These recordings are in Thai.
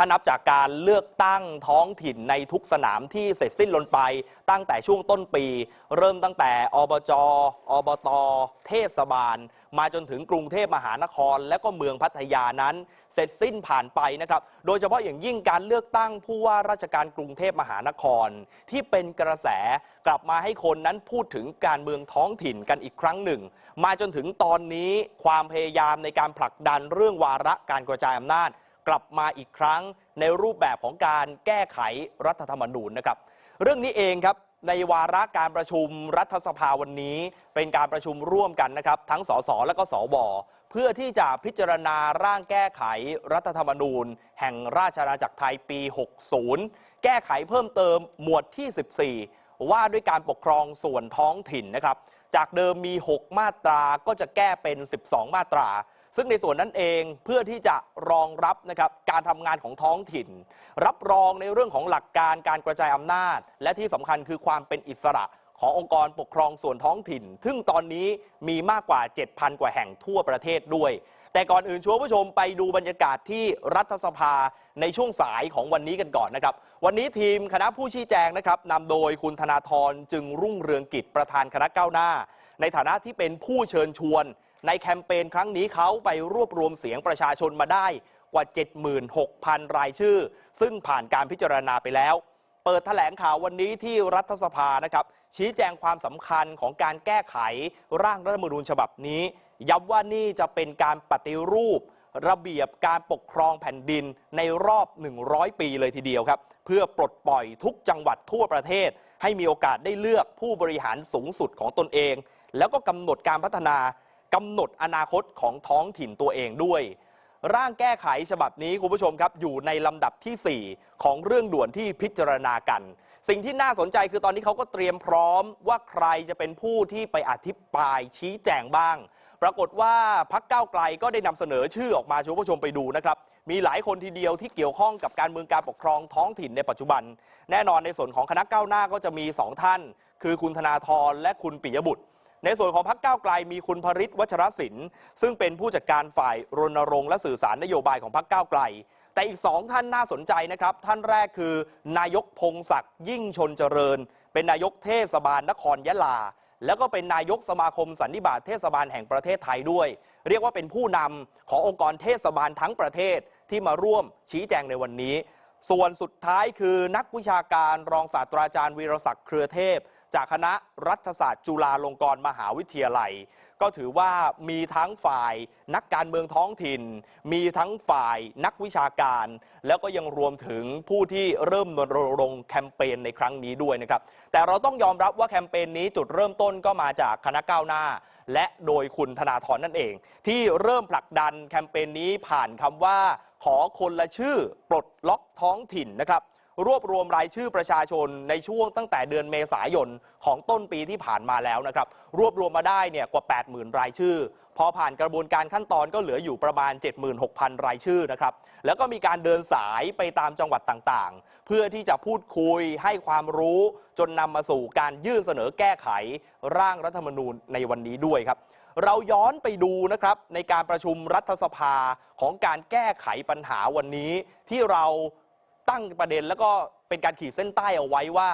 ถ้านับจากการเลือกตั้งท้องถิ่นในทุกสนามที่เสร็จสิ้นลงไป ตั้งแต่ช่วงต้นปี เริ่มตั้งแต่อบจ อบต เทศบาล มาจนถึงกรุงเทพมหานคร และก็เมืองพัทยานั้น เสร็จสิ้นผ่านไปนะครับ โดยเฉพาะอย่างยิ่งการเลือกตั้งผู้ว่าราชการกรุงเทพมหานคร ที่เป็นกระแสกลับมาให้คนนั้นพูดถึงการเมืองท้องถิ่นกันอีกครั้งหนึ่ง มาจนถึงตอนนี้ความพยายามในการผลักดันเรื่องวาระการกระจายอำนาจ กลับมาอีกครั้งในรูปแบบของการแก้ไขรัฐธรรมนูญนะครับ เรื่องนี้เองครับในวาระการประชุมรัฐสภาวันนี้ เป็นการประชุมร่วมกันนะครับ ทั้งสสและก็สวเพื่อที่จะพิจารณาร่างแก้ไขรัฐธรรมนูญ แห่งราชอาณาจักรไทยปี 60 แก้ไขเพิ่มเติมหมวดที่ 14 ว่าด้วยการปกครองส่วนท้องถิ่นนะครับ จากเดิมมี 6 มาตราก็จะแก้เป็น 12 มาตรา ซึ่งในส่วนนั้นเองเพื่อที่จะรองรับนะครับการทำงานของท้องถิ่น รับรองในเรื่องของหลักการการกระจายอำนาจ และที่สำคัญคือความเป็นอิสระขององค์กรปกครองส่วนท้องถิ่น ซึ่งตอนนี้มีมากกว่า 7,000 กว่าแห่งทั่วประเทศด้วย แต่ก่อนอื่นชวนผู้ชมไปดูบรรยากาศที่รัฐสภาในช่วงสายของวันนี้กันก่อนนะครับ วันนี้ทีมคณะผู้ชี้แจงนะครับนำโดยคุณธนาธรจึงรุ่งเรืองกิจประธานคณะก้าวหน้า ในฐานะที่เป็นผู้เชิญชวน ในแคมเปญครั้งนี้เขาไปรวบรวมเสียงประชาชนมาได้กว่า 76,000 รายชื่อ ซึ่งผ่านการพิจารณาไปแล้ว เปิดแถลงข่าววันนี้ที่รัฐสภานะครับ ชี้แจงความสำคัญของการแก้ไขร่างรัฐธรรมนูญฉบับนี้ ย้ำว่านี่จะเป็นการปฏิรูประเบียบการปกครองแผ่นดินในรอบ 100 ปีเลยทีเดียวครับ เพื่อปลดปล่อยทุกจังหวัดทั่วประเทศ ให้มีโอกาสได้เลือกผู้บริหารสูงสุดของตนเอง แล้วก็กำหนดการพัฒนา กำหนดอนาคตของท้องถิ่นตัวเองด้วย ร่างแก้ไขฉบับนี้คุณผู้ชมครับ อยู่ในลำดับทีสี่ 4 ของเรื่องด่วนที่พิจารณากัน สิ่งที่น่าสนใจคือตอนนี้เขาก็เตรียมพร้อมว่าใครจะเป็นผู้ที่ไปอธิบายชี้แจงบ้าง ปรากฏว่าพักเก้าไกลก็ได้นำเสนอชื่อออกมาชวนผู้ชมไปดูนะครับมีหลายคนทีเดียวที่เกี่ยวข้องกับการเมืองการปกครองท้องถิ่นในปัจจุบัน แน่นอนในส่วนของคณะก้าวหน้าก็จะมี 2 ท่าน คือคุณธนาธรและคุณปิยบุตร ในส่วนของพรรคก้าวไกลมีคุณพริศวัชรศิลป์ซึ่งเป็นผู้จัดการฝ่ายรณรงค์และสื่อสารนโยบายของพรรคก้าวไกล แต่อีกสองท่านน่าสนใจนะครับ ท่านแรกคือ นายกพงศักดิ์ยิ่งชนเจริญ เป็นนายกเทศบาลนครยะลา แล้วก็เป็นนายกสมาคมสันนิบาตเทศบาลแห่งประเทศไทยด้วย เรียกว่าเป็นผู้นำขององค์กรเทศบาลทั้งประเทศที่มาร่วมชี้แจงในวันนี้ ส่วนสุดท้ายคือนักวิชาการรองศาสตราจารย์วีรศักดิ์เครือเทพ จากคณะรัฐศาสตร์จุฬาลงกรณ์มหาวิทยาลัย ก็ถือว่ามีทั้งฝ่ายนักการเมืองท้องถิ่น มีทั้งฝ่ายนักวิชาการ แล้วก็ยังรวมถึงผู้ที่เริ่มรณรงค์แคมเปญในครั้งนี้ด้วยนะครับ แต่เราต้องยอมรับว่าแคมเปญนี้จุดเริ่มต้นก็มาจากคณะก้าวหน้า และโดยคุณธนาธรนั่นเอง ที่เริ่มผลักดันแคมเปญนี้ผ่านคำว่าขอคนละชื่อปลดล็อกท้องถิ่นนะครับ รวบรวมรายชื่อประชาชนในช่วงตั้งแต่เดือนเมษายนของต้นปีที่ผ่านมาแล้วนะครับ รวบรวมมาได้เนี่ยกว่า 80,000 รายชื่อ พอผ่านกระบวนการขั้นตอนก็เหลืออยู่ประมาณ 76,000 รายชื่อนะครับ แล้วก็มีการเดินสายไปตามจังหวัดต่างๆ เพื่อที่จะพูดคุยให้ความรู้จนนำมาสู่การยื่นเสนอแก้ไขร่างรัฐธรรมนูญในวันนี้ด้วยครับเราย้อนไปดูนะครับในการประชุมรัฐสภาของการแก้ไขปัญหาวันนี้ ที่เรา ตั้งประเด็น แล้วก็เป็นการขีดเส้นใต้เอาไว้ว่า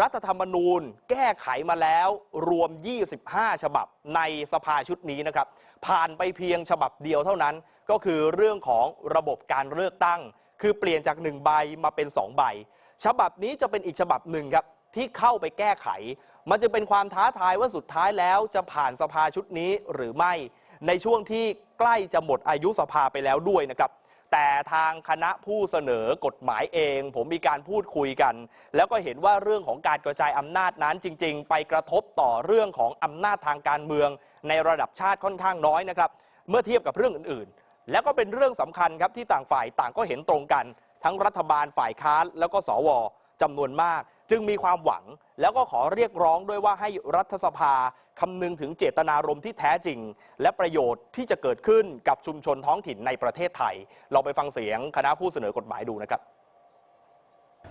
รัฐธรรมนูญแก้ไขมาแล้วรวม 25 ฉบับในสภาชุดนี้นะครับ ผ่านไปเพียงฉบับเดียวเท่านั้น ก็คือเรื่องของระบบการเลือกตั้ง คือเปลี่ยนจาก 1 ใบมาเป็น 2 ใบ ฉบับนี้จะเป็นอีกฉบับหนึ่งครับที่เข้าไปแก้ไข มันจะเป็นความท้าทายว่าสุดท้ายแล้วจะผ่านสภาชุดนี้หรือไม่ ในช่วงที่ใกล้จะหมดอายุสภาไปแล้วด้วยนะครับ แต่ทางคณะผู้เสนอกฎหมายเอง ผมมีการพูดคุยกัน แล้วก็เห็นว่าเรื่องของการกระจายอำนาจนั้นจริง ๆ ไปกระทบต่อเรื่องของอำนาจทางการเมือง ในระดับชาติค่อนข้างน้อยนะครับ เมื่อเทียบกับเรื่องอื่นๆ แล้วก็เป็นเรื่องสำคัญครับที่ต่างฝ่ายต่างก็เห็นตรงกัน ทั้งรัฐบาลฝ่ายค้านแล้วก็สวจำนวนมาก จึงมีความหวังแล้วก็ขอเรียกร้องด้วยว่าให้รัฐสภาคำนึงถึงเจตนารมณ์ที่แท้จริง และประโยชน์ที่จะเกิดขึ้นกับชุมชนท้องถิ่นในประเทศไทย เราไปฟังเสียงคณะผู้เสนอกฎหมายดูนะครับ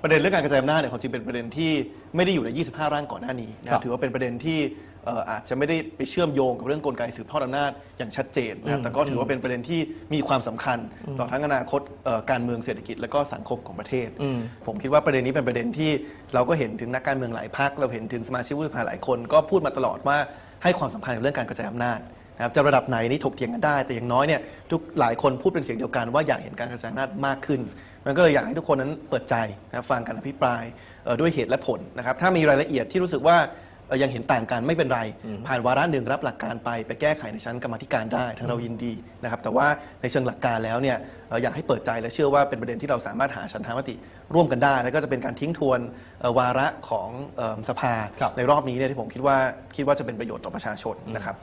ประเด็นเรื่องการกระจายอำนาจเนี่ยความจริงเป็นประเด็นที่ไม่ได้อยู่ใน 25 ร่างก่อนหน้านี้นะคครัรับบถือว่าเป็นประเด็นที่เอ่ออาจจะไม่ได้ไปเชื่อมโยงกับเรื่องกลไกสืบทอดอำนาจอย่างชัดเจนนะครับแต่ก็ถือว่าเป็นประเด็นที่มีความสำคัญต่อทั้งอนาคตเอ่อการเมืองเศรษฐกิจและก็สังคมของประเทศอืมผมคิดว่าประเด็นนี้เป็นประเด็นที่เราก็เห็นถึงนักการเมืองหลายพรรคเราเห็นถึงสมาชิกวุฒิสภาหลายคน ก็พูดมาตลอดว่าให้ความสำคัญกับเรื่องการกระจายอำนาจนะครับจะระดับไหนนี่ถกเถียงกันได้ แต่อย่างน้อยเนี่ยทุกหลายคนพูดเป็นเสียงเดียวกันว่าอยากเห็นการกระจายอำนาจมากขึ้น มันก็เลยอยากให้ทุกคนนั้นเปิดใจนะครับฟังการอภิปรายเอ่อด้วยเหตุและผลนะครับถ้ามีรายละเอียดที่รู้สึกว่าเอ่อ ยังเห็นต่างกันไม่เป็นไร ผ่านวาระหนึ่งรับหลักการไป ไปแก้ไขในชั้นกรรมาธิการได้ทางเรายินดีนะครับแต่ว่าในเชิงหลักการแล้วเนี่ยเอ่ออยากให้เปิดใจและเชื่อว่าเป็นประเด็นที่เราสามารถหาฉันทามติร่วมกันได้ แล้วก็จะเป็นการทิ้งทวนเอ่อวาระของเอิ่มสภาครับในรอบนี้เนี่ยที่ผมคิดว่าคิดว่าจะเป็นประโยชน์ต่อประชาชนนะครับ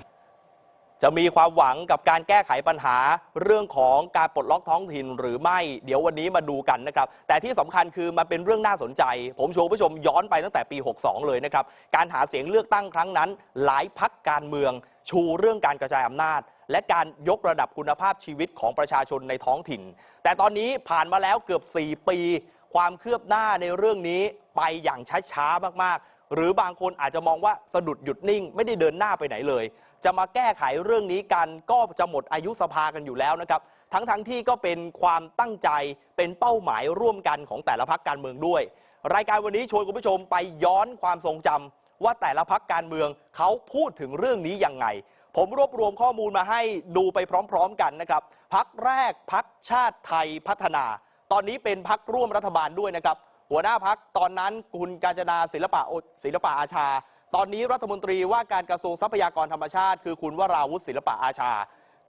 จะมีความหวังกับการแก้ไขปัญหาเรื่องของการปลดล็อกท้องถิ่นหรือไม่เดี๋ยววันนี้มาดูกันนะครับ แต่ที่สำคัญคือมันเป็นเรื่องน่าสนใจ ผมชวนผู้ชมย้อนไปตั้งแต่ปี 62 เลยนะครับ การหาเสียงเลือกตั้งครั้งนั้น หลายพักการเมือง ชูเรื่องการกระจายอำนาจ และการยกระดับคุณภาพชีวิตของประชาชนในท้องถิ่น แต่ตอนนี้ผ่านมาแล้วเกือบ 4 ปี ความคืบหน้าในเรื่องนี้ไปอย่างช้าๆมากๆ หรือบางคนอาจจะมองว่าสะดุดหยุดนิ่ง ไม่ได้เดินหน้าไปไหนเลย จะมาแก้ไขเรื่องนี้กันก็จะหมดอายุสภากันอยู่แล้วนะครับ ทั้งๆทที่ก็เป็นความตั้งใจเป็นเป้าหมายร่วมกันของแต่ละพักการเมืองด้วย รายการวันนี้ชวนคุณผู้ชมไปย้อนความทรงจำว่าแต่ละพักการเมืองเขาพูดถึงเรื่องนี้ยังไง ผมรวบรวมข้อมูลมาให้ดูไปพร้อม ๆ กันนะครับพักแรกพักชาติไทยพัฒนา ตอนนี้เป็นพักร่วมรัฐบาลด้วยนะครับ หัวหน้าพักตอนนั้นคุณกาญจนาศิลปะศิลปะอาชา ตอนนี้รัฐมนตรีว่าการกระทรวงทรัพยากรธรรมชาติ คือคุณวราวุฒิศิลปะอาชา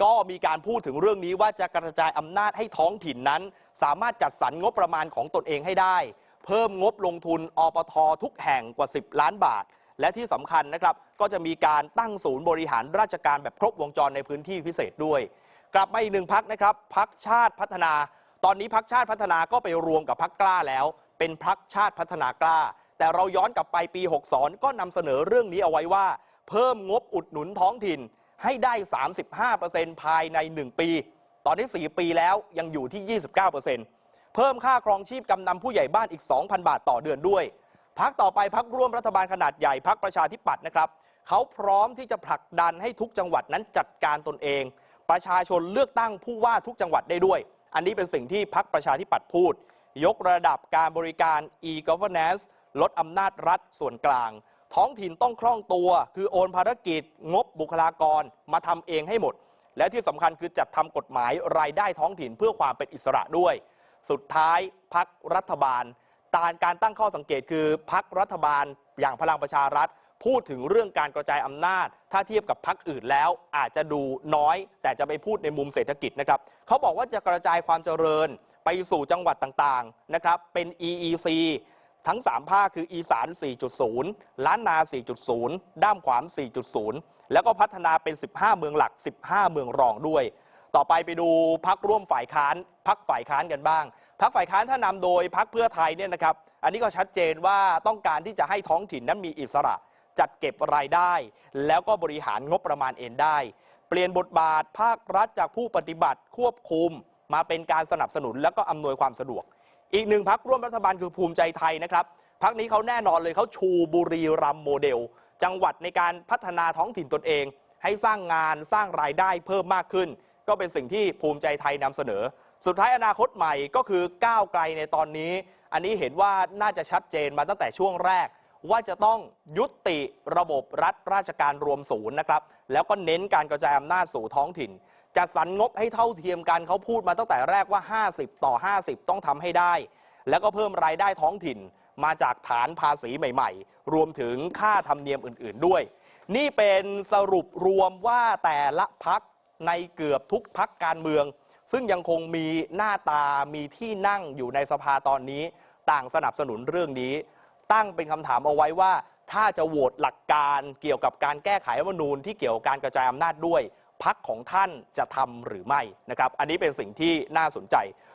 ก็มีการพูดถึงเรื่องนี้ว่าจะกระจายอำนาจให้ท้องถิ่นนั้น สามารถจัดสรรงบประมาณของตนเองให้ได้ เพิ่มงบลงทุนอปททุกแห่งกว่า 10 ล้านบาท และที่สำคัญนะครับก็จะมีการตั้งศูนย์บริหารราชการแบบครบวงจรในพื้นที่พิเศษด้วย กลับมาอีกหนึ่งพักนะครับพักชาติพัฒนา ตอนนี้พักชาติพัฒนาก็ไปรวมกับพักกล้าแล้ว เป็นพักชาติพัฒนากล้า แต่เราย้อนกลับไปปี 62 ก็นำเสนอเรื่องนี้เอาไว้ว่า เพิ่มงบอุดหนุนท้องถิ่นให้ได้ 35%ภายใน 1 ปี ตอนนี้ 4 ปีแล้วยังอยู่ที่ 29%เพิ่มค่าครองชีพกำนำผู้ใหญ่บ้านอีก 2,000 บาทต่อเดือนด้วยพักต่อไปพักร่วมรัฐบาลขนาดใหญ่พักประชาธิปัตย์นะครับเขาพร้อมที่จะผลักดันให้ทุกจังหวัดนั้นจัดการตนเอง ประชาชนเลือกตั้งผู้ว่าทุกจังหวัดได้ด้วย อันนี้เป็นสิ่งที่พักประชาธิปัตย์พูด ยกระดับการบริการ e-governance ลดอำนาจรัฐส่วนกลาง ท้องถิ่นต้องคล่องตัว คือโอนภารกิจ งบบุคลากรมาทำเองให้หมด และที่สำคัญคือจัดทำกฎหมายรายได้ท้องถิ่นเพื่อความเป็นอิสระด้วย สุดท้ายพักรัฐบาลตารการตั้งข้อสังเกตคือพักรัฐบาลอย่างพลังประชารัฐ พูดถึงเรื่องการกระจายอำนาจ ถ้าเทียบกับพักอื่นแล้วอาจจะดูน้อย แต่จะไปพูดในมุมเศรษฐกิจนะครับเขาบอกว่าจะกระจายความเจริญ ไปสู่จังหวัดต่างๆนะครับเป็น EEC ทั้ง 3 ภาคคืออีสาน 4.0 ล้านนา 4.0 ด้ามขวาม 4.0 แล้วก็พัฒนาเป็น 15 เมืองหลัก 15 เมืองรองด้วย ต่อไปไปดูพักร่วมฝ่ายค้านพักฝ่ายค้านกันบ้าง พักฝ่ายค้านถ้านำโดยพักเพื่อไทยเนี่ยนะครับ อันนี้ก็ชัดเจนว่าต้องการที่จะให้ท้องถิ่นนั้นมีอิสระ จัดเก็บรายได้ แล้วก็บริหารงบประมาณเองได้ เปลี่ยนบทบาทภาครัฐจากผู้ปฏิบัติควบคุม มาเป็นการสนับสนุนแล้วก็อำนวยความสะดวก อีกหนึ่งพักร่วมรัฐบาลคือภูมิใจไทยนะครับพักนี้เขาแน่นอนเลยเขาชูบุรีรัมโมเดล จังหวัดในการพัฒนาท้องถิ่นตนเอง ให้สร้างงานสร้างรายได้เพิ่มมากขึ้น ก็เป็นสิ่งที่ภูมิใจไทยนำเสนอ สุดท้ายอนาคตใหม่ก็คือก้าวไกลในตอนนี้ อันนี้เห็นว่าน่าจะชัดเจนมาตั้งแต่ช่วงแรก ว่าจะต้องยุติระบบรัฐราชการรวมศูนย์นะครับแล้วก็เน้นการกระจายอำนาจสู่ท้องถิ่น จัดสรรงบให้เท่าเทียมกันเขาพูดมาตั้งแต่แรกว่า 50 ต่อ 50 ต้องทำให้ได้ แล้วก็เพิ่มรายได้ท้องถิ่นมาจากฐานภาษีใหม่ ๆ รวมถึงค่าธรรมเนียมอื่น ๆ ด้วย นี่เป็นสรุปรวมว่าแต่ละพักในเกือบทุกพักการเมือง ซึ่งยังคงมีหน้าตามีที่นั่งอยู่ในสภาตอนนี้ ต่างสนับสนุนเรื่องนี้ ตั้งเป็นคำถามเอาไว้ว่า ถ้าจะโหวตหลักการเกี่ยวกับการแก้ไขรัฐธรรมนูญที่เกี่ยวกับการกระจายอำนาจด้วย พักของท่านจะทำหรือไม่นะครับ อันนี้เป็นสิ่งที่น่าสนใจ